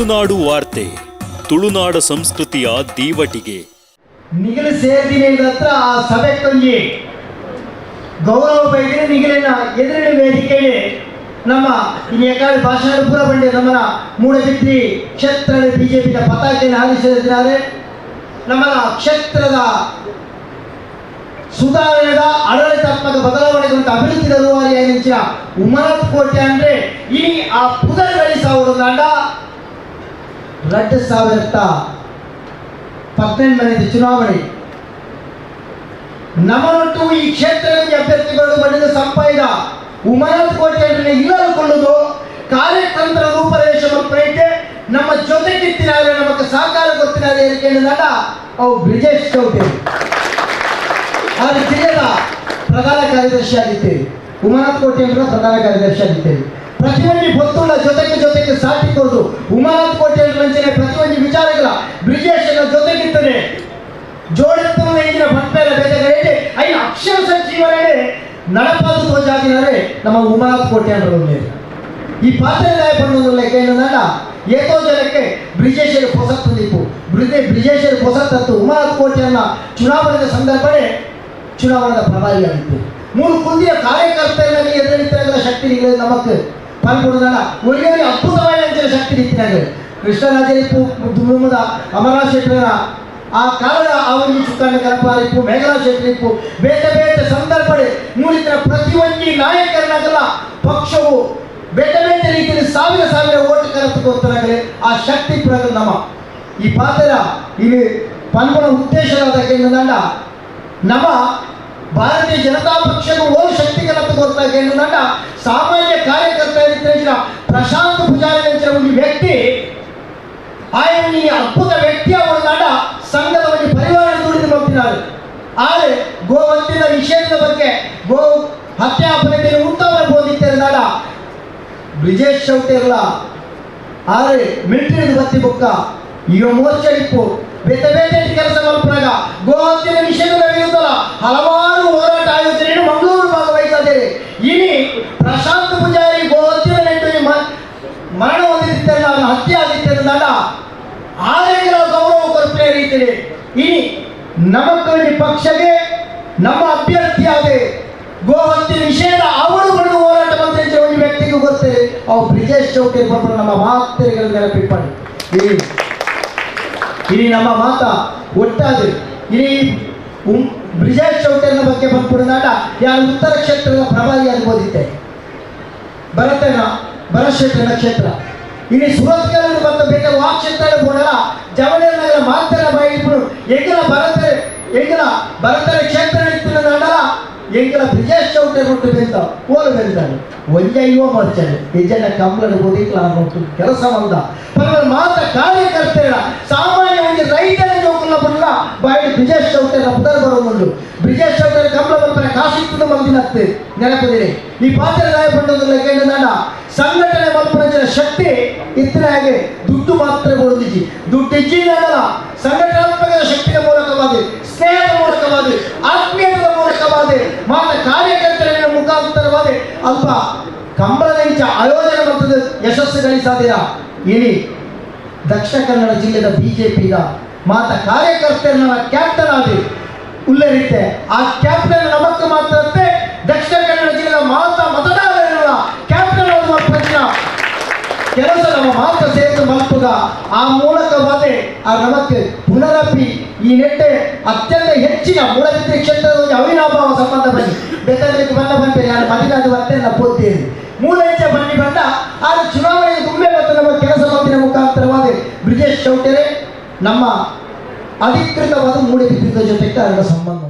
ತುಳುನಾಡು ವಾರ್ತೆ, ತುಳುನಾಡ ಸಂಸ್ಕೃತಿಯ ದೀವಟಿಗೆ. ನಿಗಲು ಸೇರ್ದಿನಿ ಹತ್ರ ಆ ತಂಗಿ. ಗೌರವ ಬೈದ್ರೆ ನಿಗಲಿನ ಎದುರಿನ ವೇದಿಕೆಯಲ್ಲಿ ನಮ್ಮ ಇನ್ನು ಎಕಾಡಿ ಭಾಷಣ ಪೂರ ಬಂಡೆ ನಮ್ಮನ ಮೂಡಬಿದ್ರಿ ಕ್ಷೇತ್ರದ ಬಿಜೆಪಿಯ ಪತಾಕೆಯನ್ನು ಹಾರಿಸಿದ್ದಾರೆ. ನಮ್ಮನ ಕ್ಷೇತ್ರದ ಸುಧಾರಣೆದ ಆಡಳಿತಾತ್ಮಕ ಬದಲಾವಣೆಗಳಂತ ಅಭಿವೃದ್ಧಿ ತರುವಾರಿಯಾಗಿ ಆಯ್ನಿಂಚಿನ ಉಮರತ್ ಕೋಟೆ ಅಂದ್ರೆ ಇನಿ ಆ ಪುದರ್ಗಳಿ ಸಾವಿರದ ಎರಡು ಸಾವಿರದ ಪತ್ತೆಂಟನೇದು ಚುನಾವಣೆ. ನಮ್ಮನೊಟ್ಟು ಈ ಕ್ಷೇತ್ರದಲ್ಲಿ ಅಭ್ಯರ್ಥಿಗಳು ಮಾಡಿದ ಸಂಪಾಯ್ದ ಉಮರತ್ ಕೋಟೆಯಲ್ಲಿ ಇಲ್ಲಕೊಳ್ಳುವುದು ಕಾರ್ಯತಂತ್ರ ರೂಪರೇಷ ಪ್ರಯತ್ನ ನಮ್ಮ ಜೊತೆ ಕಿತ್ತಿನಾರೆ ನಮಗೆ ಸಹಕಾರ ಗೊತ್ತಿನಾರೆ ಕೇಳಿದಾಗ ಅವು ಬ್ರಿಜೇಶ್ ಚೌಟೆ ಅವರು ಜಿಲ್ಲೆಯ ಪ್ರಧಾನ ಕಾರ್ಯದರ್ಶಿ ಆಗಿದ್ದೇವೆ. ಉಮರತ್ ಕೋಟೆ ಪ್ರಧಾನ ಕಾರ್ಯದರ್ಶಿ ಆಗಿದ್ದೇವೆ. ಪ್ರತಿಯೊಂದು ಗೊತ್ತುಳ್ಳ ಜೊತೆಗೆ ಜೊತೆಗೆ ಸಾಟಿ ಕೊಡುದು ಉಮರತ್ ನಡಪಾದು ತೋಜಾಗಿದ್ದಾರೆ ನಮ್ಮ ಉಮರತ್ ಕೋಟೆ ಅನ್ನೋದು ಈ ಪಾತ್ರೆದಾಯ ಪಣ್ಣೊಂದು ಲೆಕ್ಕ ಏನಂದಾಗ ಏಕೋ ಜನಕ್ಕೆ ಬ್ರಿಜೇಶ್ವರಿ ಪೊಸತ್ ತಂದಿತ್ತು ಬ್ರಿಜೆ ಬ್ರಿಜೇಶರ ಪೊಸತ್ ತತ್ತು ಉಮರತ್ ಕೋಟೆಯನ್ನ ಚುನಾವಣೆಯ ಸಂದರ್ಭನೇ ಚುನಾವಣಾ ಪ್ರಭಾವಿಯಾಗಿತ್ತು ಮೂರು ಕುಂದಿಯ ಕಾರ್ಯಕರ್ತರಲ್ಲಿ ಎದುರಿತಾ ಶಕ್ತಿ ನಿಗಲಿ ನಮಕ್ ಪಾಲ್ಗೊಳ್ಳೋದಲ್ಲ ಒಳ್ಳೆಯ ಅದ್ಭುತವಾಗಿ ಶಕ್ತಿ ನಿಂತಿನಾಗ ಕೃಷ್ಣರಾಜರಿಪ್ಪು ದುಮ್ಮದ ಅಮರನಾಥ್ ಶೆಟ್ಟರ ಆ ಕಾಲದ ಆ ಒಂದು ಚುಕ್ಕಾಣ ಕಲ್ಪಾರಿಪ್ಪು ಮೇಘರಾಜ್ ಶೆಟ್ಟರಿಪ್ಪು ಬೇರೆ ಬೇರೆ ಸಂದರ್ಭಡೆ ಮೂಡಿದ ಪ್ರತಿಯೊಂದು ನಾಯಕರನ್ನಾಗಲ್ಲ ಪಕ್ಷವು ಬೇರೆ ಬೇರೆ ರೀತಿಯಲ್ಲಿ ಸಾವಿರ ಸಾವಿರ ಓಟ್ ಕರೆದುಕೊಳ್ತಾಗಲೇ ಆ ಶಕ್ತಿ ಪ್ರಗ ನಮ್ಮ ಈ ಪಾತ್ರ ಇಲ್ಲಿ ಪನ್ಮನ ಉದ್ದೇಶವಾದ ಕೇಂದ್ರದಂಡ ನಮ್ಮ ಭಾರತೀಯ ಜನತಾ ಪಕ್ಷದ ಓ ಶಕ್ತಿಗಳಂತ ಗೊತ್ತಾಗ ಏನಂದ ಸಾಮಾನ್ಯ ಕಾರ್ಯಕರ್ತ ಇದ್ದ ಪ್ರಶಾಂತ್ ಪೂಜಾರಿ ಅಂತ ಒಂದು ವ್ಯಕ್ತಿ ఆయన ಈ ಅದ್ಭುತ ವ್ಯಕ್ತಿ ಆದರೆ ಗೋವಂತಿನ ನಿಷೇಧದ ಬಗ್ಗೆ ಗೋ ಹತ್ಯೆ ಅಪರಾಧಿ ಉತ್ತಮ ಬೋಧಿಸಿದ್ದಾಡ ಬ್ರಿಜೇಶ್ ಚೌಟಿ ಇರಲ್ಲ ಆದರೆ ಮಿಲಿಟರಿ ಬತ್ತಿ ಬುಕ್ಕ. ಈಗ ಮೋರ್ಚಡಿಪ್ಪು ಬೇತೆ ಬೇತೆ ಕೆಲಸ ಮಲ್ಪನಾಗ ಗೋ ಹತ್ಯೆ ನಿಷೇಧದ ವಿರುದ್ಧ ಹಲವಾರು ಹೋರಾಟ ಆಯೋಜನೆಯನ್ನು ಮಂಗಳೂರು ಭಾಗವಹಿಸಿದೆ ಇನಿ ಪ್ರಶಾಂತ್ ಪೂಜಾರಿ ಗೋ ಹತ್ಯೆ ನೆಟ್ಟು ಮರಣ ನಾನು ಹತ್ಯೆ ಆಗಿದ್ದರೆ ಆದ್ರೆ ಗೌರವ ಕೊರತೆ ರೀತಿಯಲ್ಲಿ ಇನಿ ನಮಕ್ಕಲ್ಲಿ ಪಕ್ಷಗೆ, ನಮ್ಮ ಅಭ್ಯರ್ಥಿಯಾದೆ ಗೋಹತ್ಯೆ ನಿಷೇಧ ಅವರು ಬಂದು ಹೋರಾಟ ಮಂತ್ರಿ ಒಂದು ವ್ಯಕ್ತಿಗೂ ಗೊತ್ತೇ, ಅವು ಬ್ರಿಜೇಶ್ ಚೌಕಿ ಬಂದ್ರು ನಮ್ಮ ಮಾತೆಗಳ ನೆನಪಿಪ್ಪಣಿ ಇಲ್ಲಿ ನಮ್ಮ ಮಾತ ಒಟ್ಟಾದ್ರೆ ಉಂ, ಬ್ರಿಜೇಶ್ ಚೌಟೆನ ಬಗ್ಗೆ ಬಂದ್ಬಿಡೋದಾಟ ಯಾರು ಉತ್ತರ ಕ್ಷೇತ್ರದ ಪ್ರಭಾವಿಯಾಗಿ ಓದಿದ್ದೆ. ಭರತನ ಭರತಕ್ಷೇತ್ರ ನಕ್ಷತ್ರ ಇನ್ನು ಸುರತ್ಕಲ್ ಬಂದ ಬೇಗ ವಾ ಕ್ಷೇತ್ರ ಬೋಡಲ್ಲ. ಜವಳರ ನಗರ ಮಾತರ ಬಾಯಿಬಿಡು ಎಂಗಲ ಭರತ ಎಂಗಲ ಭರತರ ಕ್ಷೇತ್ರ ಇತ್ತು ನಾಡಲ್ಲ ಎಂಗಲ ಬ್ರಿಜೇಶ್ ಚೌಟೆ ಕೊಟ್ಟು ಬೆಂತ ಓಲು ಬೆಂತಾನೆ. ಒಂಜ ಯುವ ಮರ್ಚನೆ ಹೆಜ್ಜನ ಕಂಬಳ ಓದಿಕ್ಲ ಅನ್ನೋದು ಕೆಲಸ ಬಂದ ಪರ ಮಾತ ಕಾರ್ಯಕರ್ತರ ಸಾಮಾನ್ಯ ಒಂದು ರೈತರ ಜೋಕುಲ್ಲ ಬರಲ್ಲ. ಬಾಯಿ ಬ್ರಿಜೇಶ್ ಚೌಟೆ ಪುದರ್ ಬರೋದು ಬ್ರಿಜೇಶ್ ಚೌಟೆ ಕಂಬಳ ಬರ್ತಾರೆ ಕಾಸಿತ್ತು ಮಂದಿನತ್ತೆ ನೆನಪಿದಿರಿ? ಈ ಪಾತ್ರ ಪಂಡೋದಿಲ್ಲ ಕೇಳಿದಾಡ ಸಂಘಟನೆ ಮಲ್ಪನ ಶಕ್ತಿ ಇತ್ತಿನ ಹಾಗೆ ದುಡ್ಡು ಮಾತ್ರ ಬರುದಿಜಿ ದುಡ್ಡು ಇಜ್ಜಿನಲ್ಲ ಸಂಘಟನಾತ್ಮಕ ಶಕ್ತಿಯ ಮೂಲಕವಾಗಿ ಸ್ನೇಹದ ಮೂಲಕವಾಗಿ ಆತ್ಮೀಯತೆಯ ಮೂಲಕವಾಗಿ ಮಾತ್ರ ಕಾರ್ಯಕರ್ತರ ಮುಖಾಂತರವಾಗಿ ಅಲ್ಪ ಕಂಬಳ ಆಯೋಜನೆ ಮಟ್ಟದ ಯಶಸ್ಸು ಗಳಿಸಾದಿರ ಇಡೀ ದಕ್ಷಿಣ ಕನ್ನಡ ಜಿಲ್ಲೆಯ ಬಿಜೆಪಿದ ಮಾತ ಕಾರ್ಯಕರ್ತರನ್ನ ಕ್ಯಾಪ್ಟನ್ ಆದಿ ಉಲ್ಲರಿತೆ ಆ ಕ್ಯಾಪ್ಟನ್ ನಮಕ್ಕೆ ಮಾತ್ರ ದಕ್ಷಿಣ ಕನ್ನಡ ಜಿಲ್ಲೆಯ ಮಾತ ಮತದಾರರ ಕ್ಯಾಪ್ಟನ್ ಆಗುವ ಕೆಲಸ ನಮ್ಮ ಮಾತ್ರ ಸೇರಿದ ಮಲ್ಪುಗ ಆ ಮೂಲಕವಾದೆ ಆ ನಮಕ್ಕೆ ಪುನರಪಿ ಈ ನೆಟ್ಟೆ ಅತ್ಯಂತ ಹೆಚ್ಚಿನ ಮೂಲವಿದ್ಯ ಕ್ಷೇತ್ರದ ಒಂದು ಅವಿನಾಭಾವ ಸಂಬಂಧ ಬನ್ನಿ ಬೇಕಾದ್ರೆ ಬಂದ ಬಂದರೆ ಯಾರು ಮದಿನಾದ ಮತ್ತೆ ನಾನು ಪೋದ್ದೇನೆ ಮೂಲ ಹೆಜ್ಜೆ ಬನ್ನಿ ಬಂದ ಆದ್ರೆ ಚುನಾವಣೆಗೆ ತುಂಬೆ ಮತ್ತು ನಮ್ಮ ಕೆಲಸ ಬಂದಿನ ಮುಖಾಂತರವಾದ ಬ್ರಿಜೇಶ್ ಚೌಟರೆ ನಮ್ಮ ಅಧಿಕೃತವಾದ ಮೂಡಿಬಿದ್ದ ಜೊತೆಗೆ ಅದರ ಸಂಬಂಧ